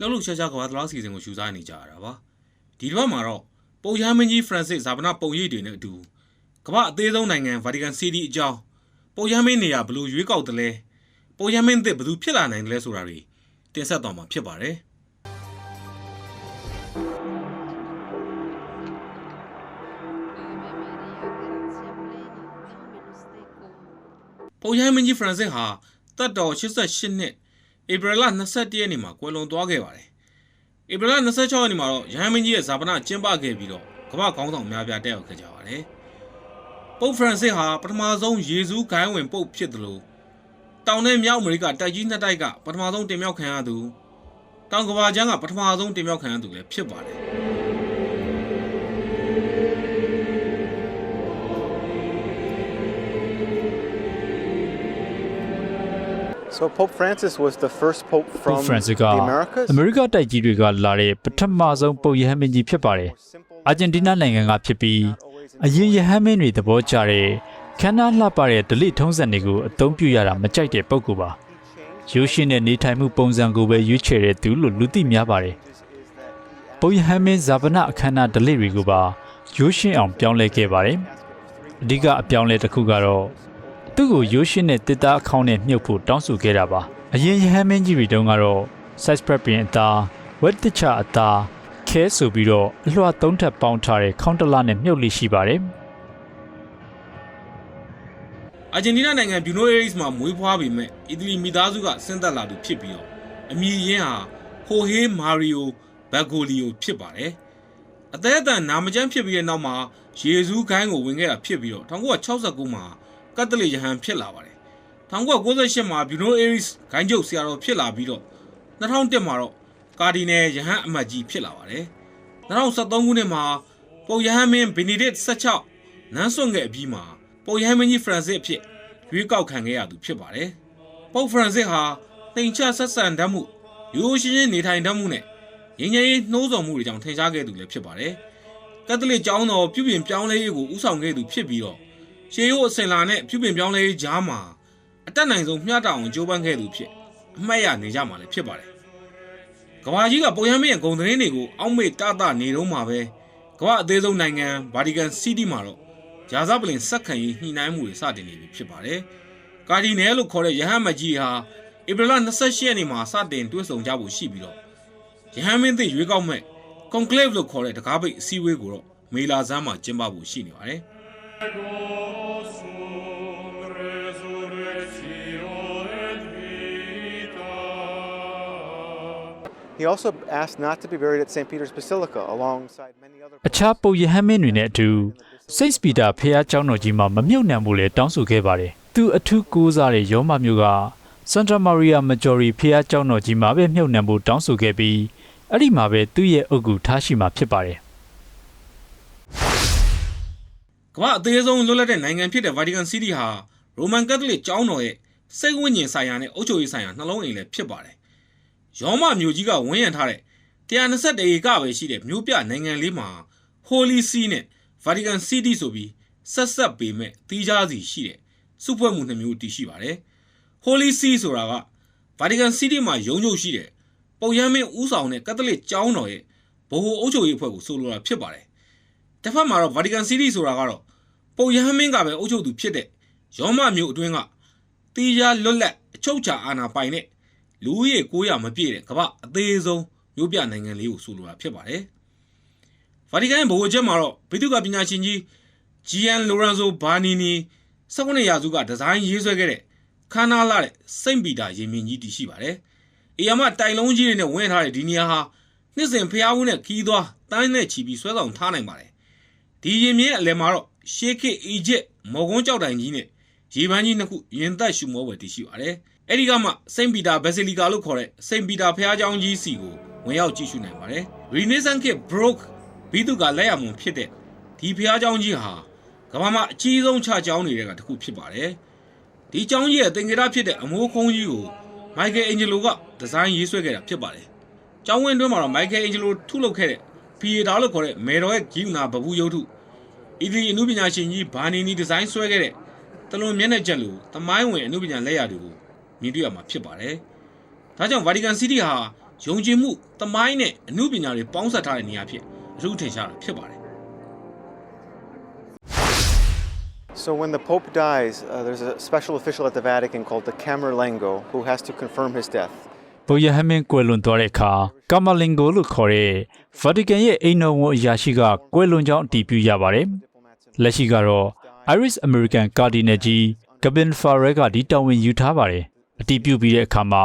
လှုပ်လှုပ်ရှားရှားကဘာသလားစီစဉ်ကိုရှုစားနေကြရတာပါဒီတစ်ပတ်မှာတော့ပုံရမင်းကြီးဖရန်စစ်ဇာဗနာပုံရိပ်တွေနဲ့အတူကမ္ဘာအသေးဆုံးနိုင်ငံဗာတီကန်စီးတီးအကြောင်းပုံရမင်းနေရဘလို့ရွေးကောက်တယ်လဲပုံရမင်းသစ်ဘယ်သူဖြစ်လာနိုင်တယ်လဲဆိုတာတွေတင်ဆက်သွားမှာဖြစ်ပါတယ်ပုံရိုင်းမင်းကြီးဖရန်စစ်ဟာတက်တော်88နှစ် ဧပြီလ22ရက်နေ့မှာကွယ်လွန်သွားခဲ့ပါတယ်။ဧပြီလ26ရက်နေ့မှာတော့ရဟန်းမင်းကြီးရဲ့ဇာပနာကျင်းပခဲ့ပြီးတော့ကမ္ဘာခေါင်းဆောင်များပြားတက်ရောက်ခဲ့ကြပါတယ်။ပုပ်ဖရန်စစ်ဟာပထမဆုံးယေရှုဂိုင်းဝင်ပုပ်ဖြစ်တယ်လို့တောင်နဲ့မြောက်အမေရိကတိုက်ကြီးနှစ်တိုက်ကပထမဆုံးတင်မြှောက်ခံရသူတောင်ကဘာကျန်းကပထမဆုံးတင်မြှောက်ခံရသူလည်းဖြစ်ပါတယ်။ So Pope Francis was the first pope Pope from Francis က the Americas. အမေရိကတိုက်ကြီးတွေကလာတဲ့ပထမဆုံးပုပ်ရဟန်းမင်းကြီးဖြစ်ပါတယ်။အာဂျင်တီးနားနိုင်ငံကဖြစ်ပြီးအရင်ရဟန်းမင်းတွေသဘောကျတဲ့ခန္ဓာလှပတဲ့ဒလိထုံးစံတွေကိုအသုံးပြုရတာမကြိုက်တဲ့ပုဂ္ဂိုလ်ပါ။ရိုးရှင်းတဲ့နေထိုင်မှုပုံစံကိုပဲရွေးချယ်တဲ့သူလို့လူသိများပါတယ်။ပုပ်ရဟန်းမင်းဇာဗနာအခမ်းအနားဒလိတွေကိုပါရိုးရှင်းအောင်ပြောင်းလဲခဲ့ပါတယ်။အဓိကအပြောင်းလဲတစ်ခုကတော့ သူ့ကိုရိုးရှင်းတဲ့တစ်သားအခေါင်းနဲ့မြုပ်ဖို့တောင်းဆိုခဲ့တာပါ။အရင်ရဟန်းမင်းကြီးတွေတုန်းကတော့ size prep ပြင်အသားဝက်တချအသားခဲဆိုပြီးတော့အလွှာသုံးထပ်ပေါင်းထားတဲ့ခေါင်းတလားနဲ့မြုပ်လိရှိပါတယ်အာဂျင်တီးနားနိုင်ငံဘျူနိုအေးစ်မှာမွေးဖွားပေမဲ့အီတလီမိသားစုကဆင်းသက်လာသူဖြစ်ပြီးတော့အမည်ရင်းဟာဟိုဟေးမာရီယိုဘက်ဂိုလီယိုဖြစ်ပါတယ်။အသက်အတန်နာမကျန်းဖြစ်ပြီးတဲ့နောက်မှာယေရှုခိုင်းကိုဝင်ခဲ့တာဖြစ်ပြီးတော့1969မှာ ကက်သလစ်ယဟန်ဖြစ်လာပါတယ်။1998မှာဘျူနိုအေးစ်ဂိုင်းချုပ်ဆရာတော်ဖြစ်လာပြီးတော့2001မှာတော့ကာဒီနယ်ယဟန်အမတ်ကြီးဖြစ်လာပါတယ်။2013ခုနှစ်မှာပုပ်ယဟန်မင်းဘီနီဒစ်16နန်းစွန့်ခဲ့အပြီးမှာပုပ်ယဟန်မင်းကြီးဖရန်စစ်အဖြစ်ရွေးကောက်ခံခဲ့ရသူဖြစ်ပါတယ်။ပုပ်ဖရန်စစ်ဟာတိမ်ချဆက်ဆံတတ်မှုရိုးရှင်းရှင်းနေထိုင်တတ်မှုနဲ့ငြိမ်းချမ်းရေးနှိုးဆော်မှုတွေကြောင့်ထင်ရှားခဲ့သူလည်းဖြစ်ပါတယ်။ကက်သလစ်ကျောင်းတော်ပြုပြင်ပြောင်းလဲရေးကိုဦးဆောင်ခဲ့သူဖြစ်ပြီးတော့ ရှေးရိုးအစင်လာနဲ့ပြုပြင်ပြောင်းလဲရေးကြားမှာအတက်နိုင်ဆုံးမျှတအောင်ကြိုးပမ်းခဲ့သူဖြစ်အမှတ်ရနေကြမှာလည်းဖြစ်ပါတယ်။ကမ္ဘာကြီးကပုံရမ်းမင်းရဲ့ဂုံသတင်းတွေကိုအောက်မေ့တတနေတော့မှာပဲကမ္ဘာအသေးဆုံးနိုင်ငံဗာတီကန်စီးတီးမှာတော့ဂျာဇပလင်စက်ခံရေးညှိနှိုင်းမှုတွေစတင်နေပြီဖြစ်ပါတယ်။ကာဒီနယ်လို့ခေါ်တဲ့ယဟန်မကြီးဟာဧပြီလ28ရက်နေ့မှာစတင်တွဲဆုံကြဖို့ရှိပြီးတော့ယဟန်မင်းသစ်ရွေးကောက်မဲ့ conclave လို့ခေါ်တဲ့တကားပိတ်အစည်းအဝေးကိုတော့မေလာဆန်းမှာကျင်းပဖို့ရှိနေပါတယ်။ He also asked not to be buried at St. Peter's Basilica alongside many other အခြားပုပ်ယဟန်မင်းတွေနဲ့အတူ St. Peter ဖခင်ကျောင်းတော်ကြီးမှာမမြုပ်နှံမှုလဲတောင်းဆိုခဲ့ပါတယ်။သူအထူးကိုးစားတဲ့ယောမမျိုးက Santa Maria Maggiore ဖခင်ကျောင်းတော်ကြီးမှာပဲမြုပ်နှံမှုတောင်းဆိုခဲ့ပြီးအဲ့ဒီမှာပဲသူ့ရဲ့အုပ်ကူထားရှိမှာဖြစ်ပါတယ်။ ကမ္ဘာအသေးဆုံးလွတ်လပ်တဲ့နိုင်ငံဖြစ်တဲ့ Vatican City ဟာ Roman Catholic ကျောင်းတော်ရဲ့စိတ်ဝိညာဉ်ဆိုင်ရာနဲ့အုပ်ချုပ်ရေးဆိုင်ရာနှလုံးအိမ်လည်းဖြစ်ပါတယ်။ရောမမြို့ကြီးကဝန်းရံထားတဲ့121ဧကပဲရှိတဲ့မြို့ပြနိုင်ငံလေးမှာ Holy See နဲ့ Vatican City ဆိုပြီးဆက်ဆက်ပေမဲ့တီးခြားစီရှိတဲ့စုဖွဲ့မှုနှစ်မျိုးတည်ရှိပါတယ်။ Holy See ဆိုတာက Vatican City မှာရုံးချုပ်ရှိတဲ့ပုပ်ရဟန်းမင်းဦးဆောင်တဲ့ကက်သလစ်ကျောင်းတော်ရဲ့ဗဟိုအုပ်ချုပ်ရေးအဖွဲ့ကိုဆိုလိုတာဖြစ်ပါတယ်။ တစ်ဖက်မှာတော့ Vatican City ဆိုတာကတော့ပုပ်ရဟန်းမင်းကပဲအုပ်ချုပ်သူဖြစ်တဲ့ရောမမြို့အတွင်းကတီးခြားလွတ်လပ်အချုပ်ချာအာဏာပိုင်တဲ့လူဦးရေ900မပြည့်တဲ့ကမ္ဘာအသေးဆုံးမြို့ပြနိုင်ငံလေးကိုဆိုလိုတာဖြစ်ပါတယ်။ Vatican ရဲ့ဗဟိုချက်မှာတော့ဗိသုကပညာရှင်ကြီး Gian Lorenzo Bernini 19ရာစုကဒီဇိုင်းရေးဆွဲခဲ့တဲ့ခမ်းနားလာတဲ့စိန့်ပီတာရင်မြင့်ကြီးတည်ရှိပါတယ်။အေယာမတိုင်လုံးကြီးတွေနဲ့ဝင်ထားတဲ့ဒီနေရာဟာနှစ်စဉ်ဖျားဦးနဲ့ခီးသွားတန်းနဲ့ချီပြီးဆွဲဆောင်ထားနိုင်ပါတယ်။ ဒီရင်မြင့်အလယ်မှာတော့ရှေးခေတ်အီဂျစ်မော်ကွန်းကြောက်တိုင်ကြီးနဲ့ရေပန်းကြီးနှစ်ခုရင်သက်ရှုမောပွဲတည်ရှိပါတယ်။အဲဒီကမှစိန့်ပီတာဘက်ဆီလီကာလို့ခေါ်တဲ့စိန့်ပီတာဘုရားကျောင်းကြီးစီကိုဝင်ရောက်ကြည့်ရှုနိုင်ပါတယ်။ Renaissance ခေတ် Baroque ဘီသူကလက်ရမွန်ဖြစ်တဲ့ဒီဘုရားကျောင်းကြီးဟာကမ္ဘာမှာအကြီးဆုံးခြားကျောင်းတွေထဲကတစ်ခုဖြစ်ပါတယ်။ဒီကျောင်းကြီးရဲ့သင်္ကေတဖြစ်တဲ့အမိုးခုံးကြီးကို Michael Angelo ကဒီဇိုင်းရေးဆွဲခဲ့တာဖြစ်ပါတယ်။ကျောင်းဝင်းတွင်းမှာတော့ Michael Angelo ထုတ်လုပ်ခဲ့တဲ့ ဖီယေတာလို့ခေါ်တဲ့မေတော်ရဲ့ဂီယူနာဘဘူးရုပ်ထုအီတလီအနုပညာရှင်ကြီးဘာနီနီဒီဇိုင်းဆွဲခဲ့တဲ့တလွန်မျက်နှာချက်လိုသမိုင်းဝင်အနုပညာလက်ရာတွေကိုမြင်တွေ့ရမှာဖြစ်ပါတယ်။ဒါကြောင့်ဗာတီကန်စီးတီးဟာယုံကြည်မှုတမိုင်းနဲ့အမှုပညာတွေပေါင်းစပ်ထားတဲ့နေရာဖြစ်အထူးထင်ရှားတာဖြစ်ပါတယ် So when the Pope dies, uh, there's a special official at the Vatican called the Camerlengo who has to confirm his death. ပုပ်ယဟမင်းကွယ်လွန်သွားတဲ့အခါကာမလင်ဂိုလို့ခေါ်တဲ့ဗာတီကန်ရဲ့အိမ်တော်ဝန်အရာရှိကကွယ်လွန်ကြောင်းအတည်ပြုရပါတယ်။လက်ရှိကတော့ Irish American Cardinal ကြီး Gavin Farrell ကဒီတာဝန်ယူထားပါတယ်။အတည်ပြုပြီးတဲ့အခါမှာ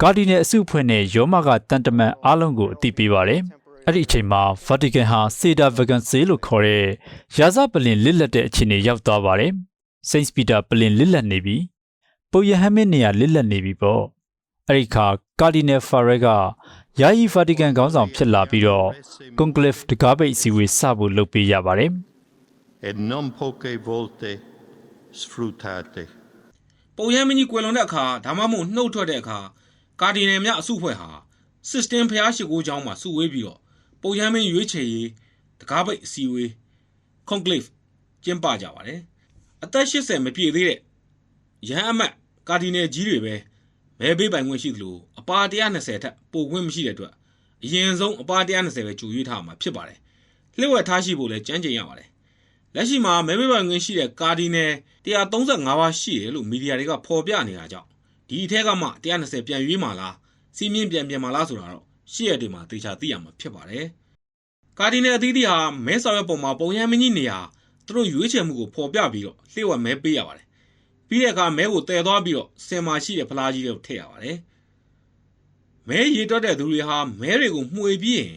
Cardinal အစုအဖွဲ့နဲ့ယောမကတန်တမန်အားလုံးကိုအတည်ပြုပါတယ်။အဲ့ဒီအချိန်မှာ Vatican ဟာ Seda Vacancy လို့ခေါ်တဲ့ရာဇပလင်လစ်လက်တဲ့အခြေအနေရောက်သွားပါတယ်။ Saint Peter ပလင်လစ်လက်နေပြီ။ပုပ်ယဟမင်းနေရာလစ်လက်နေပြီပေါ့။ အဲ့ဒီခါကာဒီနယ်ဖာရက်ဂယာယီဗာတီကန်ခေါင်းဆောင်ဖြစ်လာပြီးတော့ကွန်ကလစ်တကားပိတ်အစည်းအဝေးစဖို့လုပ်ပေးရပါတယ် et non poche volte sfruttate. ပုံရမ်းမင်းကြီးကွယ်လွန်တဲ့အခါဒါမှမဟုတ်နှုတ်ထွက်တဲ့အခါကာဒီနယ်များအစုအဖွဲ့ဟာ system ဖျားရှိခိုးကျောင်းမှာစုဝေးပြီးတော့ပုံရမ်းမင်းရွေးချယ်ရေးတကားပိတ်အစည်းအဝေး conclave ကျင်းပကြပါတယ်အသက်80မပြည့်သေးတဲ့ရဟန်းအမတ်ကာဒီနယ်ကြီးတွေပဲ မဲပေးပိုင်ခွင့်ရှိသလိုအပါ120ထက်ပိုခွင့်မရှိတဲ့အတွက်အရင်ဆုံးအပါ120ပဲကြူရွေးထားမှာဖြစ်ပါတယ်လျှို့ဝှက်ထားရှိဖို့လည်းကြမ်းကြင်ရပါတယ်လက်ရှိမှာမဲပေးပိုင်ခွင့်ရှိတဲ့ကာဒီနယ်135ပါးရှိတယ်လို့မီဒီယာတွေကဖော်ပြနေတာကြောင့်ဒီအထက်ကမှ120ပြန်ရွေးမှာလားစီးမြင့်ပြန်ပြန်မှာလားဆိုတာတော့ရှေ့ရက်တွေမှာသေချာသိရမှာဖြစ်ပါတယ်ကာဒီနယ်အသီးသီးဟာမဲဆော်ရွက်ပုံမှာပုံရမ်းမကြီးနေရာသူတို့ရွေးချယ်မှုကိုဖော်ပြပြီးတော့လျှို့ဝှက်မဲပေးရပါတယ် ပြီးတဲ့အခါမဲကိုတည်သွားပြီးတော့စင်မာရှိတဲ့ဖလားကြီးတွေကိုထည့်ရပါတယ်မဲရေတွက်တဲ့သူတွေဟာမဲတွေကိုမှွေပြီးရင်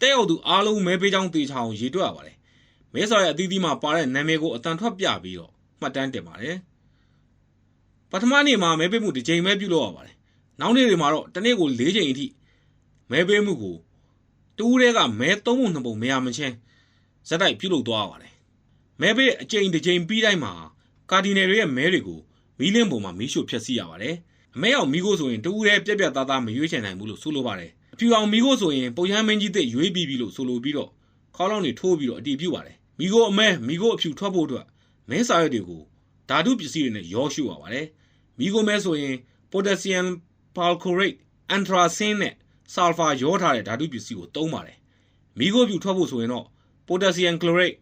တဲ့ရောက်သူအားလုံးမဲပေးချောင်းတေချောင်းရေတွက်ရပါတယ်မဲဆော်ရွက်အသီးသီးမှာပါတဲ့နာမည်ကိုအတန်ထွက်ပြပြီးတော့မှတ်တမ်းတင်ပါတယ်ပထမနေ့မှာမဲပေးမှုတစ်ကြိမ်ပဲပြုလုပ်ရပါတယ်နောက်နေ့တွေမှာတော့တစ်နေ့ကို၄ကြိမ်အထိမဲပေးမှုကိုတူးတွေကမဲသုံးပုံနှစ်ပုံမရမချင်းဇက်တိုက်ပြုလုပ်သွားရပါတယ်မဲပေးတဲ့အကြိမ်တစ်ကြိမ်ပြီးတိုင်းမှာ ကာဒီနယ်တွေရဲ့မဲတွေကိုမီးလင်းပုံမှာမီးရှို့ဖျက်ဆီးရပါတယ်အမဲအောင်မီးခိုးဆိုရင်တူးတွေပြက်ပြက်သားသားမရွေးချယ်နိုင်ဘူးလို့ဆိုလိုပါတယ်အဖြူအောင်မီးခိုးဆိုရင်ပုံရမ်းမင်းကြီးတဲ့ရွေးပြီးပြီလို့ဆိုလိုပြီးတော့ခေါင်းလောင်းတွေထိုးပြီးတော့အတီးပြုတ်ပါတယ်မီးခိုးအမဲမီးခိုးအဖြူထွက်ဖို့အတွက်မဲစာရွက်တွေကိုဓာတုပစ္စည်းတွေနဲ့ရောရှို့ရပါတယ်မီးခိုးမဲဆိုရင် potassium perchlorate anthracene နဲ့ sulfur ရောထားတဲ့ဓာတုပစ္စည်းကိုသုံးပါတယ်မီးခိုးဖြူထွက်ဖို့ဆိုရင်တော့ potassium chlorate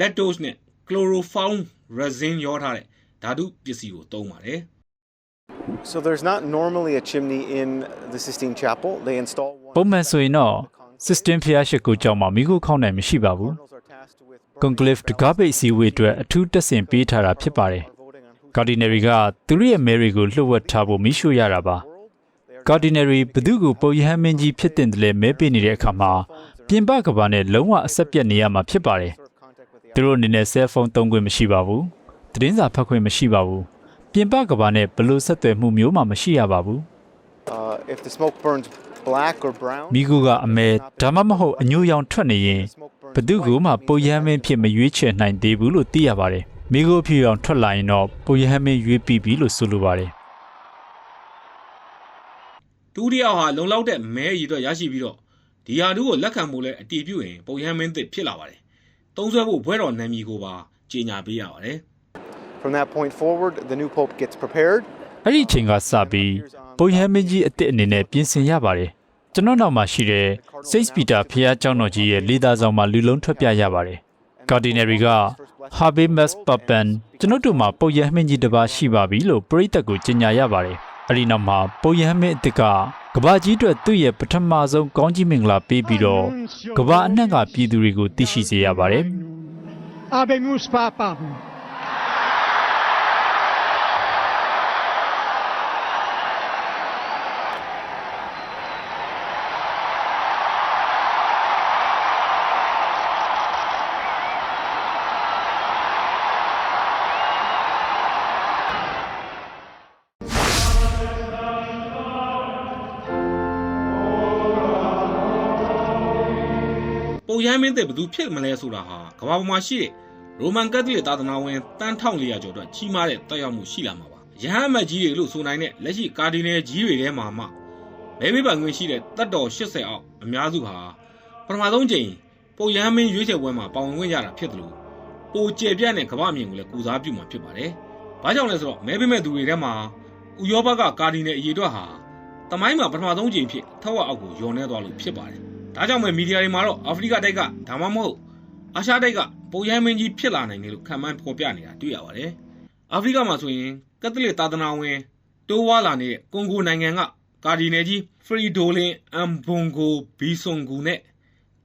lactose နဲ့ chloroform resin ရောထားတဲ့ဓာတုပစ္စည်းကိုသုံးပါတယ် So there's not normally a chimney in the Sistine Chapel. They install one. ပုံမှန်ဆိုရင်တော့ system ဖျားရှိကိုကြောင့်မှမိခုခေါင်းနိုင်မရှိပါဘူး Cardinals are tasked with conclave တကားပိတ်အစည်းအဝေးအတွက်အထူးတက်ဆင်ပေးထားတာဖြစ်ပါတယ် voting on who cardinal ကသူတို့ရဲ့ Mary ကိုလှုပ်ဝက်ထားဖို့မိရှုရတာပါ cardinal ဘသူကိုပုပ်ယဟန်မင်းကြီးဖြစ်တဲ့တယ်လဲမဲပေးနေတဲ့အခါမှာပြင်ပကဘာနဲ့လုံးဝအဆက်ပြတ်နေရမှာဖြစ်ပါတယ် သူတို့အနေနဲ့ cell phone သုံးခွင့်မရှိပါဘူးသတင်းစာဖတ်ခွင့်မရှိပါဘူးပြင်ပကဘာနဲ့ဘယ်လို့ဆက်သွယ်မှုမျိုးမှမရှိရပါဘူး uh, if the smoke burns black or brown. မိကူကအမဲဒါမှမဟုတ်အညိုရောင်ထွက်နေရင် smoke burns ဘသူကမှပုပ်ယဟမင်းဖြစ်မရွေးချယ်နိုင်သေးဘူးလို့သိရပါတယ်မိကူအဖြူရောင်ထွက်လာရင်တော့ပုပ်ယဟမင်းရွေးပြီးပြီလို့ဆိုလိုပါတယ်ဒုတိယဟာလုံလောက်တဲ့မဲရည်အတွက်ရရှိပြီးတော့ဒီဟာတို့ကိုလက်ခံဖို့လဲအတီးပြုရင်ပုံရမ်းမင်းသစ်ဖြစ်လာပါတယ်။ သုံးစွဲဖို့ဘွဲတော်နာမည်ကိုပါကြေညာပေးရပါတယ်။ From that point forward the new pope gets prepared အဲ့ဒီအချိန်ကစပြီးပုပ်ရဟန်းမင်းကြီးအစ်စ်အနေနဲ့ပြင်ဆင်ရပါတယ်။ကျွန်တော်နောက်မှာရှိတဲ့ Saint Peter ဖခင်ကျောင်းတော်ကြီးရဲ့လေသာဆောင်မှာလူလုံးထွက်ပြရပါတယ်။ Cardinal က Habemus Papam ကျွန်တို့တို့မှာပုပ်ရဟန်းမင်းကြီးတစ်ပါးရှိပါပြီလို့ပရိသတ်ကိုကြေညာရပါတယ်။အဲ့ဒီနောက်မှာပုပ်ရဟန်းမင်းအစ်စ်က ကဘာကြီးအတွက်သူ့ရဲ့ပထမဆုံးကောင်းကြီးမင်္ဂလာပေးပြီးတော့ကဘာအနှံ့ကပြည်သူတွေကိုသိရှိစေရပါတယ် Habemus Papam. ပုံရမ်းမင်းသစ်ဘယ်သူဖြစ်မလဲဆိုတာဟာကမ္ဘာပေါ်မှာရှိတဲ့ရိုမန်ကက်သလစ်သာသနာဝင်တန်း1400ကျော်အတွက်ကြီးမားတဲ့တက်ရောက်မှုရှိလာမှာပါ။ရဟန်းအမတ်ကြီးတွေလို့ဆိုနိုင်တဲ့လက်ရှိကာဒီနယ်ကြီးတွေထဲမှာမှမဲပေးပိုင်ခွင့်ရှိတဲ့တတ်တော်80အောက်အများစုဟာပထမဆုံးချိန်ပုံရမ်းမင်းရွေးချယ်ပွဲမှာပါဝင်ခွင့်ရတာဖြစ်တယ်လို့ပိုကျယ်ပြန့်တဲ့ကမ္ဘာအမြင်ကိုလည်းကူစားပြုမှာဖြစ်ပါတယ်။ဘာကြောင့်လဲဆိုတော့မဲပေးမဲ့သူတွေထဲမှာဥရောပကကာဒီနယ်အရေးအတွက်ဟာတမိုင်းမှာပထမဆုံးကြိမ်ဖြစ်ထက်ဝက်အောက်ကိုယုံနေသွားလို့ဖြစ်ပါတယ် ဒါကြောင့်ပဲမီဒီယာတွေမှာတော့အာဖရိကတိုက်ကဒါမှမဟုတ်အာရှတိုက်ကပုံရမ်းမင်းကြီးဖြစ်လာနိုင်တယ်လို့ခံမှန်းဖော်ပြနေတာတွေ့ရပါတယ်အာဖရိကမှာဆိုရင်ကက်သလစ်သာသနာဝင်တိုးဝါလာနေတဲ့ကွန်ဂိုနိုင်ငံကကာဒီနယ်ကြီးဖရီဒိုလင်အမ်ဘွန်ဂိုဘီဆွန်ဂူနဲ့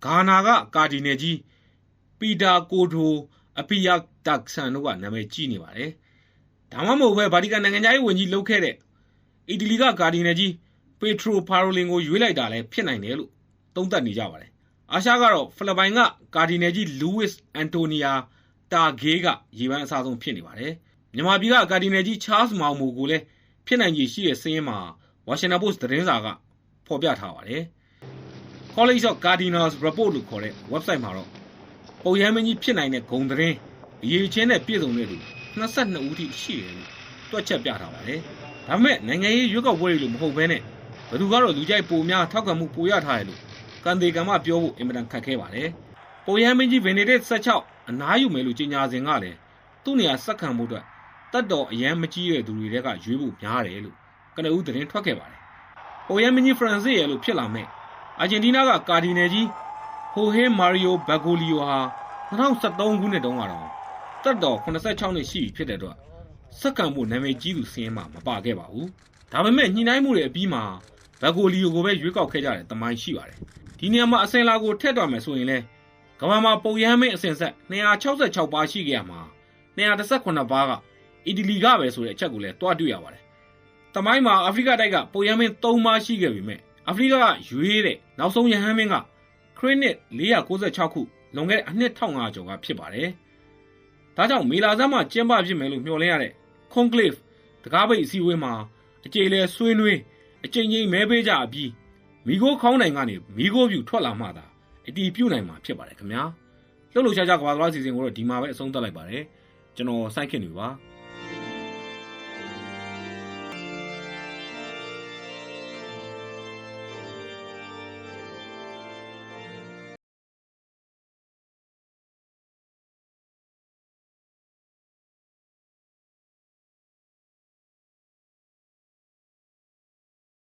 ဂါနာကကာဒီနယ်ကြီးပီတာကိုဒိုအပီယာတက်ဆန်တို့ကနာမည်ကြီးနေပါတယ်။ဒါမှမဟုတ်ပဲဗာတီကန်နိုင်ငံသားရေးဝန်ကြီးလုပ်ခဲ့တဲ့အီတလီကကာဒီနယ်ကြီးပေထရိုဖာရိုလင်ကိုရွေးလိုက်တာလည်းဖြစ်နိုင်တယ်လို့ သုံးသပ်နေကြပါတယ်။အာရှကတော့ဖိလစ်ပိုင်ကကာဒီနယ်ကြီးလူးဝစ်အန်တိုနီယာတာဂေးကရေပန်းအစားဆုံးဖြစ်နေပါတယ်။မြန်မာပြည်ကကာဒီနယ်ကြီးချားစ်မောင်မိုကိုလည်းဖြစ်နိုင်ခြေရှိတဲ့စင်းမှာဝါရှင်တန်ပို့စ်သတင်းစာကဖော်ပြထားပါတယ်။ College of Cardinals Report လို့ခေါ်တဲ့ website မှာတော့ပုံရမ်းမင်းကြီးဖြစ်နိုင်တဲ့ဂုံသတင်းအရေးချင်းနဲ့ပြည့်စုံတဲ့သူ22ဦးထိရှိတယ်လို့တွက်ချက်ပြထားပါတယ်။ဒါပေမဲ့နိုင်ငံရေးရွေးကောက်ပွဲတွေလို့မဟုတ်ဘဲနဲ့ဘယ်သူကတော့လူကြိုက်ပုံများထောက်ခံမှုပိုရထားတယ်လို့ ကန်တေကံမပြောဖို့အင်မတန်ခက်ခဲပါတယ်။ပုံရမ်းမင်းကြီးဗင်နေဒစ်16အနားယူမယ်လို့ကြေညာစဉ်ကလည်းသူ့နေရာစက္ကန့်မှုအတွက်တတ်တော်အရန်မကြီးတဲ့သူတွေကရွေးဖို့များတယ်လို့ကနဦးသတင်းထွက်ခဲ့ပါတယ်။ပုံရမ်းမင်းကြီးဖရန်စစ်ရဲ့လို့ဖြစ်လာမဲ့အာဂျင်တီးနားကကာဒီနယ်ကြီးဟိုဟေးမာရီယိုဘက်ဂိုလီယိုဟာ2013ခုနှစ်တုန်းကတော့တက်တော်86နှစ်ရှိပြီဖြစ်တဲ့အတွက်စက္ကန့်မှုနာမည်ကြီးသူစင်းမှာမပါခဲ့ပါဘူး။ဒါပေမဲ့ညှိနှိုင်းမှုတွေအပြီးမှာဘက်ဂိုလီယိုကိုပဲရွေးကောက်ခဲ့ကြတဲ့တမိုင်းရှိပါတယ်။ ဒီနေရာမှာအစင်လာကိုထက်တော်မယ်ဆိုရင်လဲကမ္ဘာမှာပုံရမ်းမင်းအစင်ဆက်266ပါးရှိခဲ့ရမှာ218ပါးကအီတလီကပဲဆိုတဲ့အချက်ကိုလည်းတွားတွေ့ရပါတယ်။တမိုင်းမှာအာဖရိကတိုက်ကပုံရမ်းမင်း3ပါးရှိခဲ့ပြီမဲ့အာဖရိကကရွေးတဲ့နောက်ဆုံးရဟန်းမင်းကခရစ်နစ်496ခုလွန်ခဲ့တဲ့အနှစ်1500ကျော်ကဖြစ်ပါတယ်။ဒါကြောင့်မေလာဆန်းမှာကျင်းပဖြစ်မယ်လို့မျှော်လင့်ရတဲ့ Conclave တကားပိတ်အစည်းအဝေးမှာအကြေလဲဆွေးနွေးအကြိမ်ကြိမ်မဲပေးကြအပြီး မိโก้ခေါင်းနိုင်ကနေမိโก้ပြူထွက်လာမှသာအတီးပြုတ်နိုင်မှာဖြစ်ပါတယ်ခင်ဗျာ။လှုပ်လှုပ်ရှားရှားကဘာသွားစီစဉ်ကိုတော့ဒီမှာပဲအဆုံးသတ်လိုက်ပါတယ်။ကျွန်တော်စိုက်ခင်နေပါ။